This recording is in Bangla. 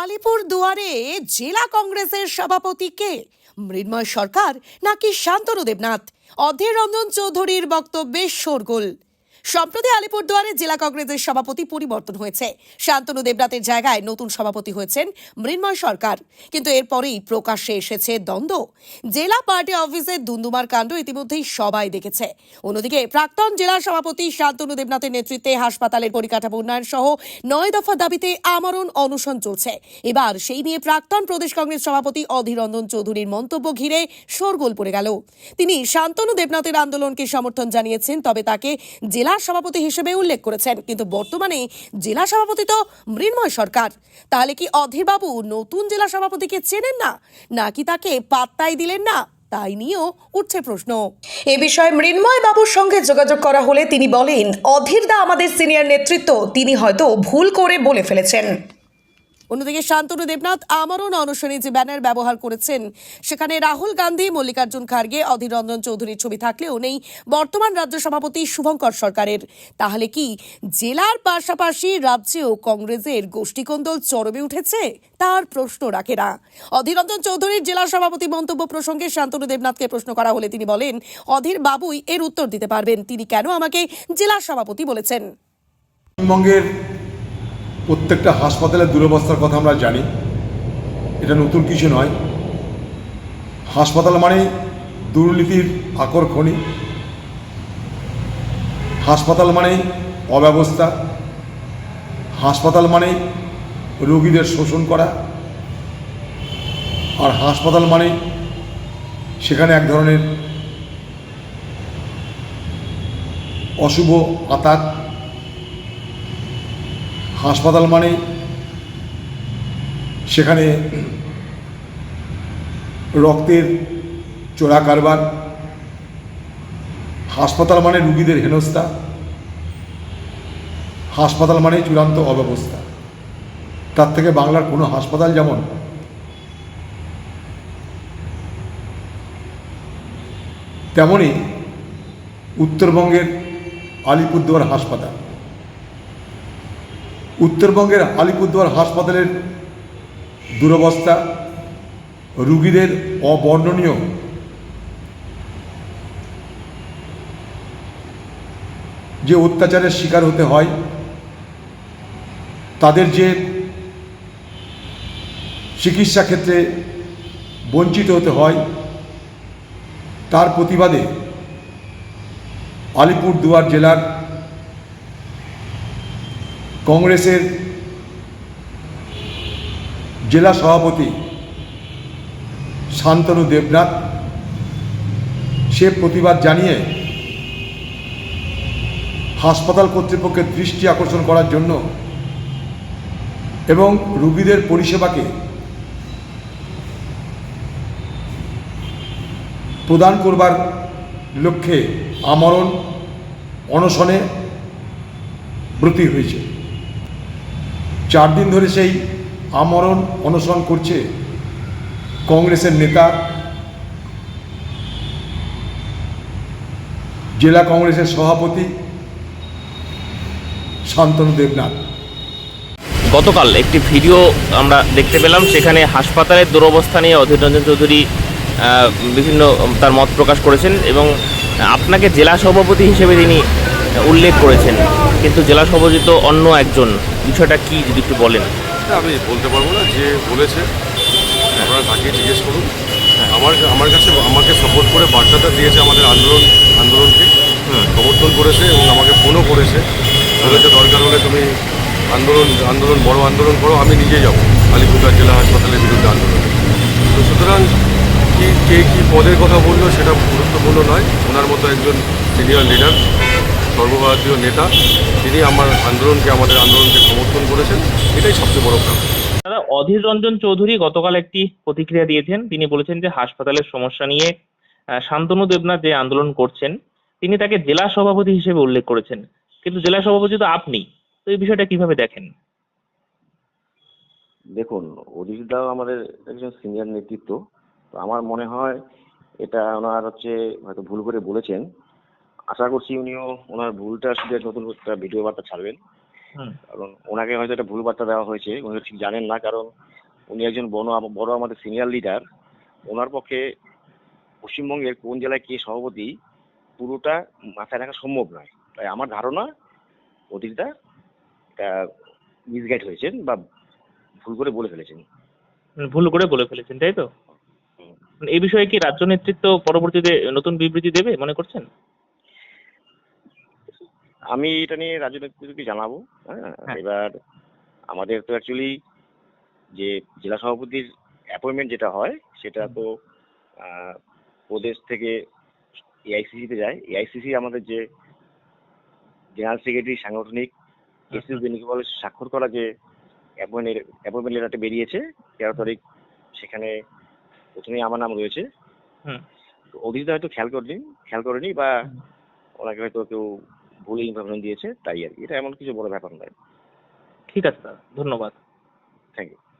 আলিপুর দুয়ারে জেলা কংগ্রেসের সভাপতি কে? মৃন্ময় সরকার নাকি শান্তনু দেবনাথ? অধীর রঞ্জন চৌধুরীর বক্তব্যে শোরগোল সম্প্রতি আলিপুর দুয়ারে জেলা কংগ্রেসের সভাপতি পরিবর্তন হয়েছে। শান্তনু দেবনাথের জায়গায় নতুন সভাপতি হয়েছেন মৃন্ময় সরকার। কিন্তু এরপরেই প্রকাশ্যে এসেছে দ্বন্দ্ব। জেলা পার্টি অফিসের দুন্দুমার কাণ্ড ইতিমধ্যেই সবাই দেখেছে। অন্যদিকে প্রাক্তন জেলা সভাপতি শান্তনু দেবনাথের নেতৃত্বে হাসপাতালের পরিকাঠামো উন্নয়ন সহ নয় দফা দাবিতে আমরণ অনশন চলছে। এবার সেই নিয়ে প্রাক্তন প্রদেশ কংগ্রেস সভাপতি অধীর রঞ্জন চৌধুরীর মন্তব্য ঘিরে শোরগোল পড়ে গেল। তিনি শান্তনু দেবনাথের আন্দোলনকে সমর্থন জানিয়েছেন, তবে তাকে জেলা সভাপতি হিসেবে উল্লেখ করেছেন, কিন্তু বর্তমানে জেলা সভাপতি তো মৃন্ময় সরকার। তাহলে কি অধীরবাবু নতুন জেলা সভাপতিকে চেনেন না? নাকি তাকে পাত্তাই দিলেন না? তাই নিয়েও উঠছে প্রশ্ন। এ বিষয়ে মৃন্ময় বাবুর সঙ্গে যোগাযোগ করা হলে তিনি বলেন অধীরদা আমাদের সিনিয়র নেতৃত্ব, তিনি হয়তো ভুল করে বলে ফেলেছেন। অন্যদিকে শান্তনু দেবনাথ আমরণ অনশনে যে ব্যানার ব্যবহার করেছেন, সেখানে রাহুল গান্ধী, মল্লিকার্জুন খার্গে, অধীর রঞ্জন চৌধুরীর ছবি থাকলেও নেই বর্তমান রাজ্য সভাপতি শুভঙ্কর সরকারের। তাহলে কি জেলার পাশাপাশি রাজ্যেও কংগ্রেসের গোষ্ঠীকন্দল চরমে উঠেছে? তার প্রশ্ন রাখে না। অধীর রঞ্জন চৌধুরীর জেলা সভাপতি মন্তব্য প্রসঙ্গে শান্তনু দেবনাথকে প্রশ্ন করা হলে তিনি বলেন, অধীর বাবুই এর উত্তর দিতে পারবেন। তিনি কেন আমাকে জেলা সভাপতি বলেছেন? পশ্চিমবঙ্গের প্রত্যেকটা হাসপাতালের দুরবস্থার কথা আমরা জানি। এটা নতুন কিছু নয়। হাসপাতাল মানে দুর্নীতির আকর খনি। হাসপাতাল মানে অব্যবস্থা। হাসপাতাল মানে রোগীদের শোষণ করা। আর হাসপাতাল মানে সেখানে এক ধরনের অশুভ আতাত। হাসপাতাল মানে সেখানে রক্তের চোরা কারবার, হাসপাতাল মানে রুগীদের হেনস্থা, হাসপাতাল মানে চূড়ান্ত অব্যবস্থা। তার থেকে বাংলার কোনো হাসপাতাল যেমন তেমনই উত্তরবঙ্গের আলিপুরদুয়ার হাসপাতাল। উত্তরবঙ্গের আলিপুরদুয়ার হাসপাতালের দুরবস্থা, রুগীদের অবর্ণনীয় যে অত্যাচারের শিকার হতে হয়, তাদের যে চিকিৎসা ক্ষেত্রে বঞ্চিত হতে হয়, তার প্রতিবাদে আলিপুরদুয়ার জেলার কংগ্রেসের জেলা সভাপতি শান্তনু দেবনাথ সে প্রতিবাদ জানিয়ে হাসপাতাল কর্তৃপক্ষের দৃষ্টি আকর্ষণ করার জন্য এবং রুগীদের পরিষেবাকে প্রদান করবার লক্ষ্যে আমরণ, অনশনে ব্রতী হয়েছে। চার দিন ধরে সেই আমরণ অনশন করছে কংগ্রেসের নেতা। জেলা কংগ্রেসের সভাপতি শান্তনু দেবনাথ। গতকাল একটি ভিডিও আমরা দেখতে পেলাম, সেখানে হাসপাতালের দুরবস্থা নিয়ে অধীর রঞ্জন চৌধুরী বিভিন্ন তার মত প্রকাশ করেছেন এবং আপনাকে জেলা সভাপতি হিসেবে তিনি উল্লেখ করেছেন। কিন্তু জেলা সভাপতি তো অন্য একজন। বিষয়টা কি যদি একটু বলেন? আমি বলতে পারব না যে বলেছে আপনারা তাকে জিজ্ঞেস করুন। আমার আমার কাছে আমাকে সাপোর্ট করে বার্তাটা দিয়েছে আমাদের আন্দোলন আন্দোলনকে সমর্থন করেছে এবং আমাকে ফোনও করেছে। বলেছে দরকার হলে তুমি আন্দোলন আন্দোলন বড় আন্দোলন করো আমি নিজে যাব। আলিপুরদুয়ার জেলা হাসপাতালের বিরুদ্ধে আন্দোলন। তো সুতরাং কি কে কী পদের কথা বলল সেটা গুরুত্বপূর্ণ নয়। ওনার মতো একজন সিনিয়র লিডার সর্বভারতীয় নেতা তিনি আমার আন্দোলনকে আমাদের আন্দোলনকে সমর্থন করেছেন। এটাই সবচেয়ে বড় ব্যাপার দাদা অধীর রঞ্জন চৌধুরী গতকাল একটি প্রতিক্রিয়া দিয়েছেন। তিনি বলেছেন যে হাসপাতালের সমস্যা নিয়ে শান্তনু দেবনাথ যে আন্দোলন করছেন তিনি তাকে জেলা সভাপতি হিসেবে উল্লেখ করেছেন। কিন্তু জেলা সভাপতি তো আপনি। তো এই বিষয়টা কীভাবে দেখেন? দেখুন অজিতদাও আমাদের একজন সিনিয়র নেতৃত্ব। তো আমার মনে হয় এটা ওনার হচ্ছে হয়তো ভুল করে বলেছেন আশা করছি উনিও ওনার ভুলটা শুধু নতুন একটা ভিডিও বার্তা ছাড়বেন। কারণ ওনাকে হয়তো একটা ভুল বার্তা দেওয়া হয়েছে উনি ঠিক জানেন না কারণ উনি একজন বড় বড় আমাদের সিনিয়র লিডার ওনার পক্ষে পশ্চিমবঙ্গের কোন জেলায় কে সভাপতি পুরোটা মাথায় রাখা সম্ভব নয়। তাই আমার ধারণা অতীতটা মিসগাইড হয়েছেন বা ভুল করে বলে ফেলেছেন। মানে ভুল করে বলে ফেলেছেন তাই তো? মানে এই বিষয়ে কি রাজ্য নেতৃত্ব পরবর্তীতে নতুন বিবৃতি দেবে মনে করছেন? আমি এটা নিয়ে রাজ্য নেতৃত্বকে জানাব হ্যাঁ? হ্যাঁ। এবার আমাদের তো অ্যাকচুয়ালি যে জেলা সভাপতির অ্যাপয়েন্টমেন্ট যেটা হয় সেটা তো প্রদেশ থেকে এআইসিসিতে যায়। এআইসিসি আমাদের যে জেনারেল সেক্রেটারি সাংগঠনিক এসিস বেনিকল স্বাক্ষর করা যে অ্যাপয়েন্ট অ্যাপয়েন্টমেন্ট লেটারটা বেরিয়েছে তেরো তারিখ সেখানে প্রথমেই আমার নাম রয়েছে। অতীতে হয়তো খেয়াল করেনি খেয়াল করেনি বা ওনাকে হয়তো কেউ ভুল ইনফরমেশন দিয়েছে তাই আর কি। এটা এমন কিছু বড় ব্যাপার নয়। ঠিক আছে স্যার। ধন্যবাদ। Thank you